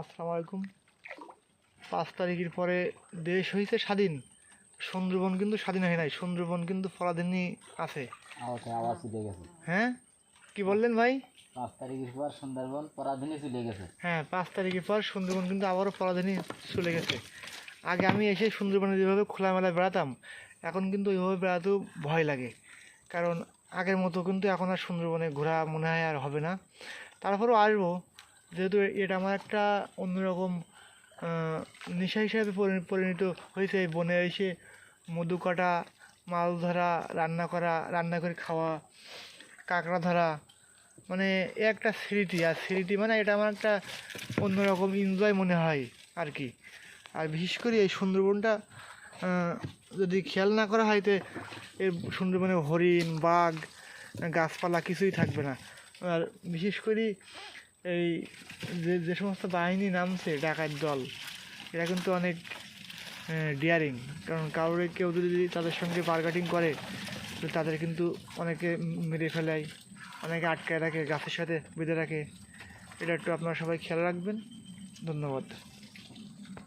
আসসালামু আলাইকুম। পাঁচ তারিখের পরে দেশ হয়েছে স্বাধীন। সুন্দরবন কিন্তু স্বাধীন হয় নাই সুন্দরবন কিন্তু পরাধীনই আছে। হ্যাঁ কি বললেন ভাই? পাঁচ তারিখের পর সুন্দরবন পরাধীনে চলে গেছে। হ্যাঁ পাঁচ তারিখের পর সুন্দরবন কিন্তু আবারও পরাধীনই চলে গেছে। আগে আমি এসে সুন্দরবনে যেভাবে খোলামেলা বেড়াতাম এখন কিন্তু ওইভাবে বেড়াতেও ভয় লাগে। কারণ আগের মতো কিন্তু এখন আর সুন্দরবনে ঘোরা মনে হয় আর হবে না। তারপরেও আসব। যেহেতু এটা আমার একটা অন্যরকম নেশা হিসাবে পরি- পরিণত হয়েছে। এই বনে এসে মধু কাটা, মাছ ধরা, রান্না করা, রান্না করে খাওয়া, কাঁকড়া ধরা মানে এ একটা স্মৃতি। আর স্মৃতি মানে এটা আমার একটা অন্যরকম এনজয় মনে হয় আর কি। আর বিশেষ করে এই সুন্দরবনটা যদি খেয়াল না করা হয়, তো এর সুন্দরবনে হরিণ, বাঘ, গাছপালা কিছুই থাকবে না। আর বিশেষ করে এই যে যে সমস্ত বাহিনী নামছে ডাকাত দল এটা কিন্তু অনেক ডিয়ারিং কারণ কারোর কেউ যদি তাদের সঙ্গে বার্গাটিং করে, তো তাদের কিন্তু অনেকে মেরে ফেলায়, অনেকে আটকায় রাখে, গাছের সাথে বেঁধে রাখে। এটা একটু আপনারা সবাই খেয়াল রাখবেন। ধন্যবাদ।